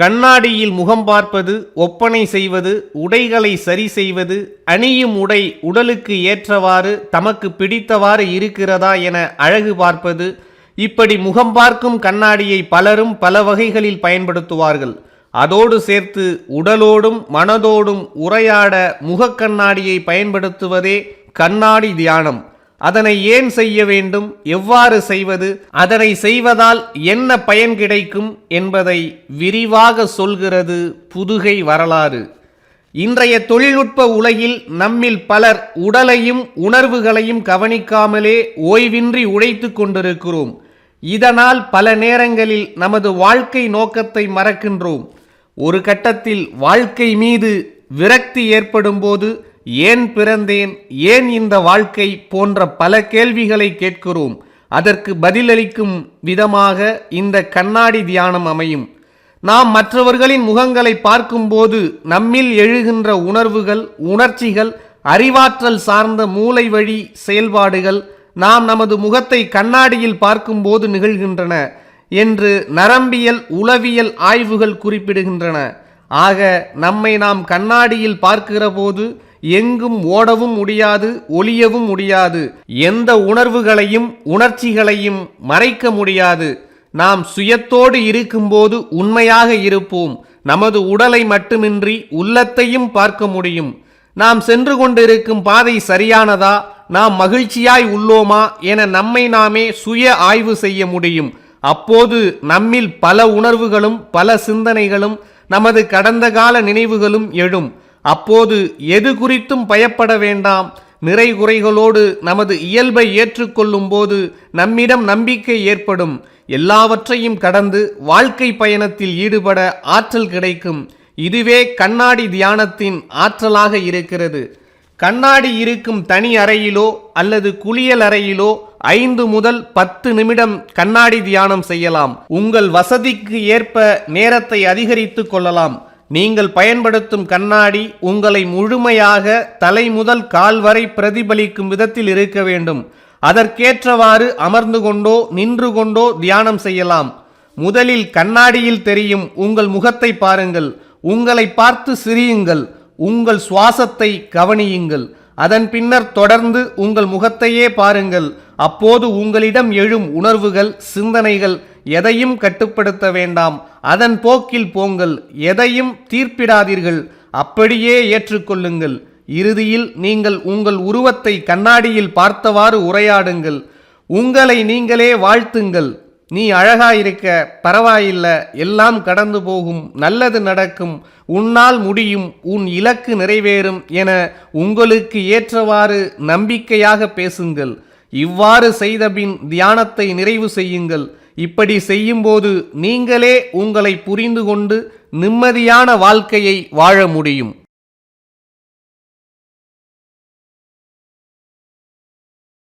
கண்ணாடியில் முகம் பார்ப்பது ஒப்பனை செய்வது உடைகளை சரி செய்வது அணியும் உடை உடலுக்கு ஏற்றவாறு தமக்கு பிடித்தவாறு இருக்கிறதா என அழகு பார்ப்பது இப்படி முகம் பார்க்கும் கண்ணாடியை பலரும் பல வகைகளில் பயன்படுத்துவார்கள். அதோடு சேர்த்து உடலோடும் மனதோடும் உரையாட முகக்கண்ணாடியை பயன்படுத்துவதே கண்ணாடி தியானம். அதனை ஏன் செய்ய வேண்டும்? எவ்வாறு செய்வது? அதனை செய்வதால் என்ன பயன் கிடைக்கும் என்பதை விரிவாக சொல்கிறது புதுகை வரலாறு. இன்றைய தொழில்நுட்ப உலகில் நம்மில் பலர் உடலையும் உணர்வுகளையும் கவனிக்காமலே ஓய்வின்றி உழைத்து கொண்டிருக்கிறோம். இதனால் பல நேரங்களில் நமது வாழ்க்கை நோக்கத்தை மறக்கின்றோம். ஒரு கட்டத்தில் வாழ்க்கை மீது விரக்தி ஏற்படும் போது ஏன் பிறந்தேன்? ஏன் இந்த வாழ்க்கை? போன்ற பல கேள்விகளை கேட்கிறோம். அதற்கு பதிலளிக்கும் விதமாக இந்த கண்ணாடி தியானம் அமையும். நாம் மற்றவர்களின் முகங்களை பார்க்கும்போது நம்மில் எழுகின்ற உணர்வுகள் உணர்ச்சிகள் அறிவாற்றல் சார்ந்த மூளை வழி செயல்பாடுகள் நாம் நமது முகத்தை கண்ணாடியில் பார்க்கும்போது நிகழ்கின்றன என்று நரம்பியல் உளவியல் ஆய்வுகள் குறிப்பிடுகின்றன. ஆக நம்மை நாம் கண்ணாடியில் பார்க்கிற போது எங்கும் ஓடவும் முடியாது ஒளியவும் முடியாது. எந்த உணர்வுகளையும் உணர்ச்சிகளையும் மறைக்க முடியாது. நாம் சுயத்தோடு இருக்கும்போது உண்மையாக இருப்போம். நமது உடலை மட்டுமின்றி உள்ளத்தையும் பார்க்க முடியும். நாம் சென்று கொண்டிருக்கும் பாதை சரியானதா? நாம் மகிழ்ச்சியாய் உள்ளோமா? என நம்மை நாமே சுய ஆய்வு செய்ய முடியும். அப்போது நம்மில் பல உணர்வுகளும் பல சிந்தனைகளும் நமது கடந்த கால நினைவுகளும் எழும். அப்போது எது குறித்தும் பயப்பட வேண்டாம். நிறை குறைகளோடு நமது இயல்பை ஏற்றுக்கொள்ளும் போது நம்மிடம் நம்பிக்கை ஏற்படும். எல்லாவற்றையும் கடந்து வாழ்க்கை பயணத்தில் ஈடுபட ஆற்றல் கிடைக்கும். இதுவே கண்ணாடி தியானத்தின் ஆற்றலாக இருக்கிறது. கண்ணாடி இருக்கும் தனி அறையிலோ அல்லது குளியல் அறையிலோ ஐந்து முதல் பத்து நிமிடம் கண்ணாடி தியானம் செய்யலாம். உங்கள் வசதிக்கு ஏற்ப நேரத்தை அதிகரித்து கொள்ளலாம். நீங்கள் பயன்படுத்தும் கண்ணாடி உங்களை முழுமையாக தலை முதல் கால் வரை பிரதிபலிக்கும் விதத்தில் இருக்க வேண்டும். அதற்கேற்றவாறு அமர்ந்து கொண்டோ நின்று கொண்டோ தியானம் செய்யலாம். முதலில் கண்ணாடியில் தெரியும் உங்கள் முகத்தை பாருங்கள். உங்களை பார்த்து சிரியுங்கள். உங்கள் சுவாசத்தை கவனியுங்கள். அதன் பின்னர் தொடர்ந்து உங்கள் முகத்தையே பாருங்கள். அப்போது உங்களிடம் எழும் உணர்வுகள் சிந்தனைகள் எதையும் கட்டுப்படுத்த வேண்டாம். அதன் போக்கில் போங்கள். எதையும் தீர்ப்பிடாதீர்கள். அப்படியே ஏற்றுக்கொள்ளுங்கள். இறுதியில் நீங்கள் உங்கள் உருவத்தை கண்ணாடியில் பார்த்தவாறு உரையாடுங்கள். உங்களை நீங்களே வாழ்த்துங்கள். நீ அழகாயிருக்க பரவாயில்ல. எல்லாம் கடந்து போகும். நல்லது நடக்கும். உன்னால் முடியும். உன் இலக்கு நிறைவேறும் என உங்களுக்கு ஏற்றவாறு நம்பிக்கையாக பேசுங்கள். இவ்வாறு செய்தபின் தியானத்தை நிறைவு செய்யுங்கள். இப்படி செய்யும்போது நீங்களே உங்களை புரிந்து கொண்டு நிம்மதியான வாழ்க்கையை வாழ முடியும்.